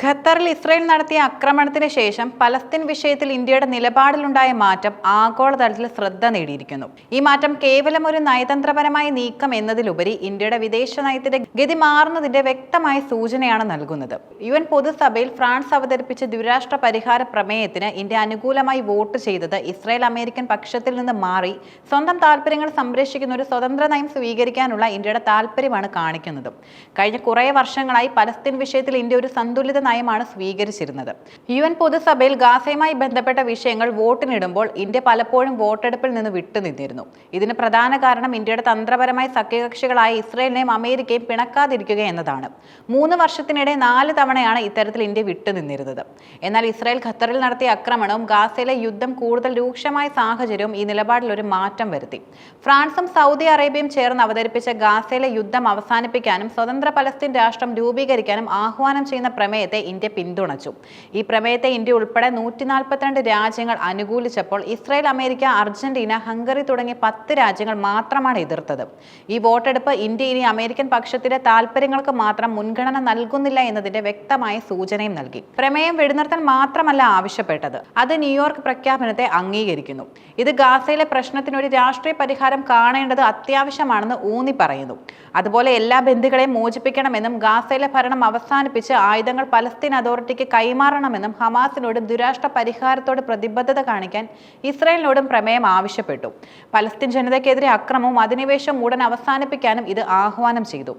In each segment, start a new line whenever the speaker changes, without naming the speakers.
ഖത്തറിൽ ഇസ്രയേൽ നടത്തിയ ആക്രമണത്തിന് ശേഷം പലസ്തീൻ വിഷയത്തിൽ ഇന്ത്യയുടെ നിലപാടിലുണ്ടായ മാറ്റം ആഗോളതലത്തിൽ ശ്രദ്ധ നേടിയിരിക്കുന്നു. ഈ മാറ്റം കേവലം ഒരു നയതന്ത്രപരമായ നീക്കം എന്നതിലുപരി ഇന്ത്യയുടെ വിദേശ നയത്തിന്റെ ഗതി മാറുന്നതിന്റെ വ്യക്തമായ സൂചനയാണ് നൽകുന്നത്. യു എൻ പൊതുസഭയിൽ ഫ്രാൻസ് അവതരിപ്പിച്ച ദ്വിരാഷ്ട്ര പരിഹാര പ്രമേയത്തിന് ഇന്ത്യ അനുകൂലമായി വോട്ട് ചെയ്തത് ഇസ്രായേൽ അമേരിക്കൻ പക്ഷത്തിൽ നിന്ന് മാറി സ്വന്തം താല്പര്യങ്ങൾ സംരക്ഷിക്കുന്ന ഒരു സ്വതന്ത്ര നയം സ്വീകരിക്കാനുള്ള ഇന്ത്യയുടെ താല്പര്യമാണ് കാണിക്കുന്നത്. കഴിഞ്ഞ കുറേ വർഷങ്ങളായി പലസ്തീൻ വിഷയത്തിൽ ഇന്ത്യ ഒരു സന്തുലിത നയമാണ് സ്വീകരിച്ചിരുന്നത്. യു എൻ പൊതുസഭയിൽ ഗാസയുമായി ബന്ധപ്പെട്ട വിഷയങ്ങൾ വോട്ടിനിടുമ്പോൾ ഇന്ത്യ പലപ്പോഴും വോട്ടെടുപ്പിൽ നിന്ന് വിട്ടുനിന്നിരുന്നു ഇതിന് പ്രധാന കാരണം ഇന്ത്യയുടെ തന്ത്രപരമായ സഖ്യകക്ഷികളായ ഇസ്രയേലിനെയും അമേരിക്കയും പിണക്കാതിരിക്കുക എന്നതാണ്. മൂന്ന് വർഷത്തിനിടെ നാല് തവണയാണ് ഇത്തരത്തിൽ ഇന്ത്യ വിട്ടുനിന്നിരുന്നത് എന്നാൽ ഇസ്രായേൽ ഖത്തറിൽ നടത്തിയ ആക്രമണവും ഗാസയിലെ യുദ്ധം കൂടുതൽ രൂക്ഷമായ സാഹചര്യവും ഈ നിലപാടിൽ ഒരു മാറ്റം വരുത്തി. ഫ്രാൻസും സൗദി അറേബ്യയും ചേർന്ന് അവതരിപ്പിച്ച ഗാസയിലെ യുദ്ധം അവസാനിപ്പിക്കാനും സ്വതന്ത്ര പലസ്തീൻ രാഷ്ട്രം രൂപീകരിക്കാനും ആഹ്വാനം ചെയ്യുന്ന പ്രമേയത്തെ ഇന്ത്യ പിന്തുണച്ചു. ഈ പ്രമേയത്തെ ഇന്ത്യ ഉൾപ്പെടെ നൂറ്റി നാൽപ്പത്തിരണ്ട് രാജ്യങ്ങൾ അനുകൂലിച്ചപ്പോൾ ഇസ്രായേൽ അമേരിക്ക അർജന്റീന ഹംഗറി തുടങ്ങിയ പത്ത് രാജ്യങ്ങൾ മാത്രമാണ് എതിർത്തത്. ഈ വോട്ടെടുപ്പ് ഇന്ത്യ ഇനി അമേരിക്കൻ പക്ഷത്തിന്റെ താൽപ്പര്യങ്ങൾക്ക് മാത്രം മുൻഗണന നൽകുന്നില്ല എന്നതിന്റെ വ്യക്തമായ സൂചനയും നൽകി. പ്രമേയം വെടിനിർത്താൻ മാത്രമല്ല ആവശ്യപ്പെട്ടത്. അത് ന്യൂയോർക്ക് പ്രഖ്യാപനത്തെ അംഗീകരിക്കുന്നു. ഇത് ഗാസയിലെ പ്രശ്നത്തിന് ഒരു രാഷ്ട്രീയ പരിഹാരം കാണേണ്ടത് അത്യാവശ്യമാണെന്ന് ഊന്നി പറയുന്നു അതുപോലെ എല്ലാ ബന്ധുക്കളെയും മോചിപ്പിക്കണമെന്നും ഗാസയിലെ ഭരണം അവസാനിപ്പിച്ച് ആയുധങ്ങൾ പലസ്തീൻ അതോറിറ്റിക്ക് കൈമാറണമെന്നും ഹമാസിനോടും ദുരാഷ്ട്ര പരിഹാരത്തോട് പ്രതിബദ്ധത കാണിക്കാൻ ഇസ്രായേലിനോടും പ്രമേയം ആവശ്യപ്പെട്ടു. പലസ്തീൻ ജനതയ്ക്കെതിരെ അക്രമവും അധിനിവേശവും ഉടൻ അവസാനിപ്പിക്കാനും ഇത് ആഹ്വാനം ചെയ്തു.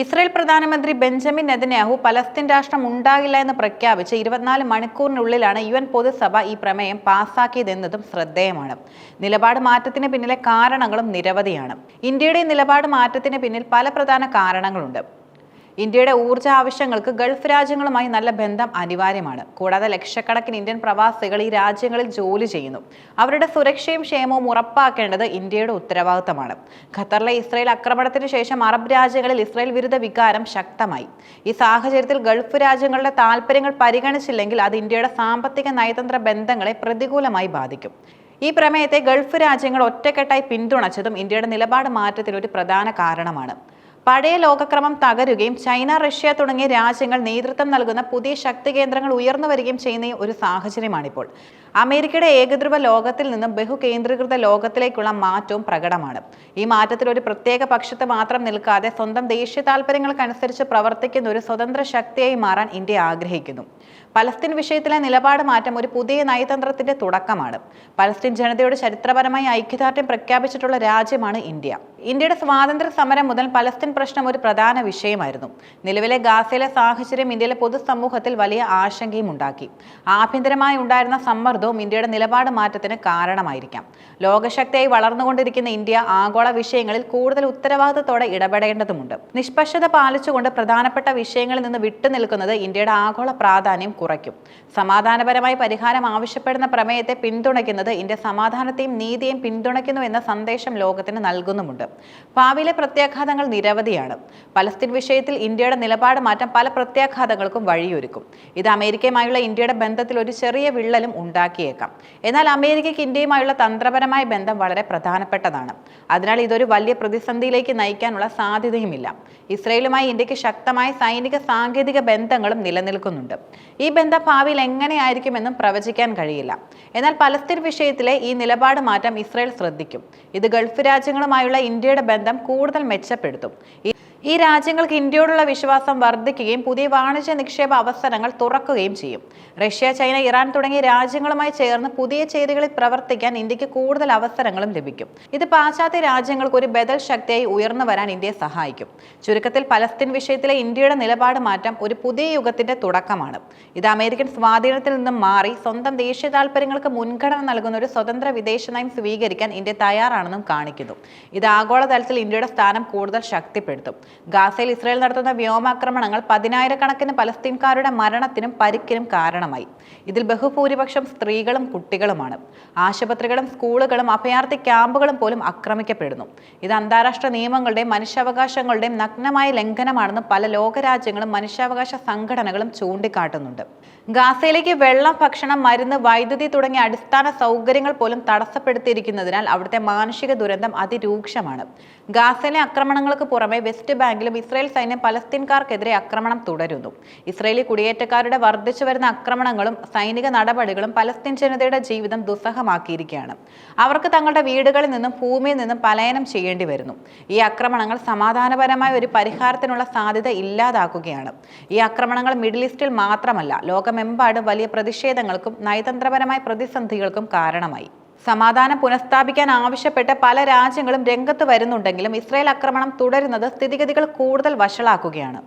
ഇസ്രായേൽ പ്രധാനമന്ത്രി ബെഞ്ചമിൻ നെതന്യാഹു പലസ്തീൻ രാഷ്ട്രം ഉണ്ടാകില്ല എന്ന് പ്രഖ്യാപിച്ച് ഇരുപത്തിനാല് മണിക്കൂറിനുള്ളിലാണ് യു എൻ പൊതുസഭ ഈ പ്രമേയം പാസാക്കിയതെന്നതും ശ്രദ്ധേയമാണ്. നിലപാട് മാറ്റത്തിന് പിന്നിലെ കാരണങ്ങളും നിരവധിയാണ്. ഇന്ത്യയുടെ നിലപാട് മാറ്റത്തിന് പിന്നിൽ പല പ്രധാന കാരണങ്ങളുണ്ട്. ഇന്ത്യയുടെ ഊർജ ആവശ്യങ്ങൾക്ക് ഗൾഫ് രാജ്യങ്ങളുമായി നല്ല ബന്ധം അനിവാര്യമാണ്. കൂടാതെ ലക്ഷക്കണക്കിന് ഇന്ത്യൻ പ്രവാസികൾ ഈ രാജ്യങ്ങളിൽ ജോലി ചെയ്യുന്നു. അവരുടെ സുരക്ഷയും ക്ഷേമവും ഉറപ്പാക്കേണ്ടത് ഇന്ത്യയുടെ ഉത്തരവാദിത്തമാണ്. ഖത്തറിലെ ഇസ്രായേൽ ആക്രമണത്തിന് ശേഷം അറബ് രാജ്യങ്ങളിൽ ഇസ്രായേൽ വിരുദ്ധ വികാരം ശക്തമായി. ഈ സാഹചര്യത്തിൽ ഗൾഫ് രാജ്യങ്ങളുടെ താൽപ്പര്യങ്ങൾ പരിഗണിച്ചില്ലെങ്കിൽ അത് ഇന്ത്യയുടെ സാമ്പത്തിക നയതന്ത്ര ബന്ധങ്ങളെ പ്രതികൂലമായി ബാധിക്കും. ഈ പ്രമേയത്തെ ഗൾഫ് രാജ്യങ്ങൾ ഒറ്റക്കെട്ടായി പിന്തുണച്ചതും ഇന്ത്യയുടെ നിലപാട് മാറ്റത്തിന് ഒരു പ്രധാന കാരണമാണ്. പഴയ ലോകക്രമം തകരുകയും ചൈന റഷ്യ തുടങ്ങിയ രാജ്യങ്ങൾ നേതൃത്വം നൽകുന്ന പുതിയ ശക്തി കേന്ദ്രങ്ങൾ ഉയർന്നു വരികയും ചെയ്യുന്ന ഒരു സാഹചര്യമാണിപ്പോൾ. അമേരിക്കയുടെ ഏകധ്രുവ ലോകത്തിൽ നിന്നും ബഹുകേന്ദ്രീകൃത ലോകത്തിലേക്കുള്ള മാറ്റവും പ്രകടമാണ്. ഈ മാറ്റത്തിൽ ഒരു പ്രത്യേക പക്ഷത്ത് മാത്രം നിൽക്കാതെ സ്വന്തം ദേശീയ താല്പര്യങ്ങൾക്കനുസരിച്ച് പ്രവർത്തിക്കുന്ന ഒരു സ്വതന്ത്ര ശക്തിയായി മാറാൻ ഇന്ത്യ ആഗ്രഹിക്കുന്നു. പലസ്തീൻ വിഷയത്തിലെ നിലപാട് മാറ്റം ഒരു പുതിയ നയതന്ത്രത്തിന്റെ തുടക്കമാണ്. പലസ്തീൻ ജനതയുടെ ചരിത്രപരമായ ഐക്യദാർഢ്യം പ്രഖ്യാപിച്ചിട്ടുള്ള രാജ്യമാണ് ഇന്ത്യ. ഇന്ത്യയുടെ സ്വാതന്ത്ര്യ സമരം മുതൽ പലസ്തീൻ പ്രശ്നം ഒരു പ്രധാന വിഷയമായിരുന്നു. നിലവിലെ ഗാസയിലെ സാഹചര്യം ഇന്ത്യയിലെ പൊതുസമൂഹത്തിൽ വലിയ ആശങ്കയും ഉണ്ടാക്കി. ആഭ്യന്തരമായി ഉണ്ടായിരുന്ന സമ്മർദ്ദവും ഇന്ത്യയുടെ നിലപാട് മാറ്റത്തിന് കാരണമായിരിക്കാം. ലോകശക്തിയായി വളർന്നുകൊണ്ടിരിക്കുന്ന ഇന്ത്യ ആഗോള വിഷയങ്ങളിൽ കൂടുതൽ ഉത്തരവാദിത്തത്തോടെ ഇടപെടേണ്ടതുണ്ട് നിഷ്പക്ഷത പാലിച്ചുകൊണ്ട് പ്രധാനപ്പെട്ട വിഷയങ്ങളിൽ നിന്ന് വിട്ടുനിൽക്കുന്നത് ഇന്ത്യയുടെ ആഗോള പ്രാധാന്യം കുറയ്ക്കും. സമാധാനപരമായി പരിഹാരം ആവശ്യപ്പെടുന്ന പ്രമേയത്തെ പിന്തുണയ്ക്കുന്നത് ഇന്ത്യ സമാധാനത്തെയും നീതിയെയും പിന്തുണയ്ക്കുന്നു എന്ന സന്ദേശം ലോകത്തിന് നൽകുന്നുമുണ്ട്. ഭാവിയിലെ പ്രത്യാഘാതങ്ങൾ നിരവധിയാണ്. പലസ്തീൻ വിഷയത്തിൽ ഇന്ത്യയുടെ നിലപാട് മാറ്റം പല പ്രത്യാഘാതങ്ങൾക്കും വഴിയൊരുക്കും. ഇത് അമേരിക്കയുമായുള്ള ഇന്ത്യയുടെ ബന്ധത്തിൽ ഒരു ചെറിയ വിള്ളലും ഉണ്ടാക്കിയേക്കാം. എന്നാൽ അമേരിക്കയ്ക്ക് ഇന്ത്യയുമായുള്ള തന്ത്രപരമായ ബന്ധം വളരെ പ്രധാനപ്പെട്ടതാണ്. അതിനാൽ ഇതൊരു വലിയ പ്രതിസന്ധിയിലേക്ക് നയിക്കാനുള്ള സാധ്യതയുമില്ല. ഇസ്രയേലുമായി ഇന്ത്യയ്ക്ക് ശക്തമായ സൈനിക സാങ്കേതിക ബന്ധങ്ങളും നിലനിൽക്കുന്നുണ്ട്. ഈ ബന്ധം ഭാവിയിൽ എങ്ങനെയായിരിക്കുമെന്നും പ്രവചിക്കാൻ കഴിയില്ല. എന്നാൽ പലസ്തീൻ വിഷയത്തിലെ ഈ നിലപാട് മാറ്റം ഇസ്രയേൽ ശ്രദ്ധിക്കും. ഇത് ഗൾഫ് രാജ്യങ്ങളുമായുള്ള ഇന്ത്യയുടെ ബന്ധം കൂടുതൽ മെച്ചപ്പെടുത്തും. ഈ- രാജ്യങ്ങൾക്ക് ഇന്ത്യയോടുള്ള വിശ്വാസം വർദ്ധിക്കുകയും പുതിയ വാണിജ്യ നിക്ഷേപ അവസരങ്ങൾ തുറക്കുകയും ചെയ്യും. റഷ്യ ചൈന ഇറാൻ തുടങ്ങിയ രാജ്യങ്ങളുമായി ചേർന്ന് പുതിയ ചെയ്തികളിൽ പ്രവർത്തിക്കാൻ ഇന്ത്യയ്ക്ക് കൂടുതൽ അവസരങ്ങളും ലഭിക്കും. ഇത് പാശ്ചാത്യ രാജ്യങ്ങൾക്ക് ഒരു ബദൽ ശക്തിയായി ഉയർന്നു വരാൻ ഇന്ത്യയെ സഹായിക്കും. ചുരുക്കത്തിൽ പലസ്തീൻ വിഷയത്തിലെ ഇന്ത്യയുടെ നിലപാട് മാറ്റം ഒരു പുതിയ യുഗത്തിന്റെ തുടക്കമാണ്. ഇത് അമേരിക്കൻ സ്വാധീനത്തിൽ നിന്നും മാറി സ്വന്തം ദേശീയ താൽപ്പര്യങ്ങൾക്ക് മുൻഗണന നൽകുന്ന ഒരു സ്വതന്ത്ര വിദേശ നയം സ്വീകരിക്കാൻ ഇന്ത്യ തയ്യാറാണെന്നും കാണിക്കുന്നു. ഇത് ആഗോളതലത്തിൽ ഇന്ത്യയുടെ സ്ഥാനം കൂടുതൽ ശക്തിപ്പെടുത്തും. ഗാസയിൽ ഇസ്രായേൽ നടത്തുന്ന വ്യോമാക്രമണങ്ങൾ പതിനായിരക്കണക്കിന് പലസ്തീൻകാരുടെ മരണത്തിനും പരിക്കിനും കാരണമായി. ഇതിൽ ബഹുഭൂരിപക്ഷം സ്ത്രീകളും കുട്ടികളുമാണ്. ആശുപത്രികളും സ്കൂളുകളും അഭയാർത്ഥി ക്യാമ്പുകളും പോലും ആക്രമിക്കപ്പെടുന്നു. ഇത് അന്താരാഷ്ട്ര നിയമങ്ങളുടെയും മനുഷ്യാവകാശങ്ങളുടെയും നഗ്നമായ ലംഘനമാണെന്ന് പല ലോകരാജ്യങ്ങളും മനുഷ്യാവകാശ സംഘടനകളും ചൂണ്ടിക്കാട്ടുന്നുണ്ട്. ഗാസയിലേക്ക് വെള്ളം ഭക്ഷണം മരുന്ന് വൈദ്യുതി തുടങ്ങിയ അടിസ്ഥാന സൗകര്യങ്ങൾ പോലും തടസ്സപ്പെടുത്തിയിരിക്കുന്നതിനാൽ അവിടുത്തെ മാനുഷിക ദുരന്തം അതിരൂക്ഷമാണ്. ഗാസയിലെ ആക്രമണങ്ങൾക്ക് പുറമെ വെസ്റ്റ് ബാങ്കിലും ഇസ്രായേൽ സൈന്യം പലസ്തീൻകാർക്കെതിരെ ആക്രമണം തുടരുന്നു. ഇസ്രയേലി കുടിയേറ്റക്കാരുടെ വർദ്ധിച്ചു വരുന്ന ആക്രമണങ്ങളും സൈനിക നടപടികളും പലസ്തീൻ ജനതയുടെ ജീവിതം ദുസ്സഹമാക്കിയിരിക്കുകയാണ്. അവർക്ക് തങ്ങളുടെ വീടുകളിൽ നിന്നും ഭൂമിയിൽ നിന്നും പലായനം ചെയ്യേണ്ടി വരുന്നു. ഈ ആക്രമണങ്ങൾ സമാധാനപരമായ ഒരു പരിഹാരത്തിനുള്ള സാധ്യത ഇല്ലാതാക്കുകയാണ്. ഈ ആക്രമണങ്ങൾ മിഡിൽ ഈസ്റ്റിൽ മാത്രമല്ല ലോകമെമ്പാടും വലിയ പ്രതിഷേധങ്ങൾക്കും നയതന്ത്രപരമായ പ്രതിസന്ധികൾക്കും കാരണമായി. സമാധാനം പുനഃസ്ഥാപിക്കാൻ ആവശ്യപ്പെട്ട് പല രാജ്യങ്ങളും രംഗത്ത് വരുന്നുണ്ടെങ്കിലും ഇസ്രായേൽ ആക്രമണം തുടരുന്നത് സ്ഥിതിഗതികൾ കൂടുതൽ വഷളാക്കുകയാണ്.